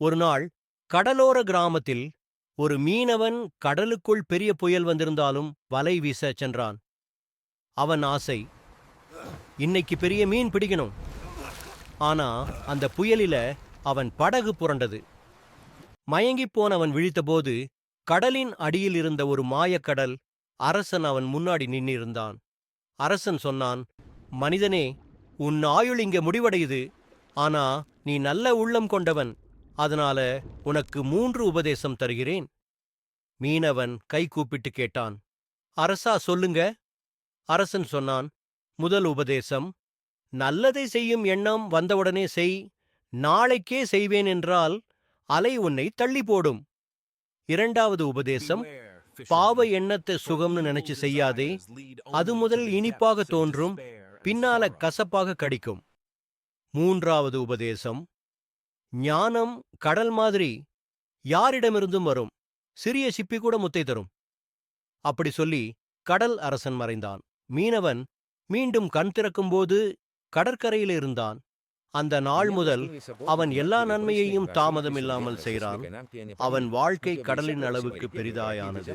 ஒரு நாள் கடலோர கிராமத்தில் ஒரு மீனவன் கடலுக்குள் பெரிய புயல் வந்திருந்தாலும் வலை வீச சென்றான். அவன் ஆசை இன்னைக்கு பெரிய மீன் பிடிக்கணும். ஆனா அந்த புயலில அவன் படகு புரண்டது. மயங்கிப் போன அவன் விழித்தபோது கடலின் அடியில் இருந்த ஒரு மாயக்கடல் அரசன் அவன் முன்னாடி நின்னிருந்தான். அரசன் சொன்னான் மனிதனே உன் ஆயுள் இங்க முடிவடையுது. ஆனா நீ நல்ல உள்ளம் கொண்டவன். அதனால உனக்கு மூன்று உபதேசம் தருகிறேன். மீனவன் கை கூப்பிட்டு கேட்டான். அரசா சொல்லுங்க. அரசன் சொன்னான் முதல் உபதேசம் நல்லதை செய்யும் எண்ணம் வந்தவுடனே செய் நாளைக்கே செய்வேன் என்றால் அலை உன்னை தள்ளி போடும் இரண்டாவது உபதேசம் பாவ எண்ணத்தை சுகம்னு நினைச்சு செய்யாதே அது முதல் இனிப்பாக தோன்றும் பின்னால கசப்பாக கடிக்கும். மூன்றாவது உபதேசம் ஞானம் கடல் மாதிரி யாரிடமிருந்தும் வரும் சிறிய சிப்பி கூட முத்தை தரும் அப்படி சொல்லி கடல் அரசன் மறைந்தான் மீனவன் மீண்டும் கண் திறக்கும்போது கடற்கரையில் இருந்தான் அந்த நாள் முதல் அவன் எல்லா நன்மையையும் தாமதமில்லாமல் செய்கிறான் அவன் வாழ்க்கை கடலின் அளவுக்கு பெரிதாயானது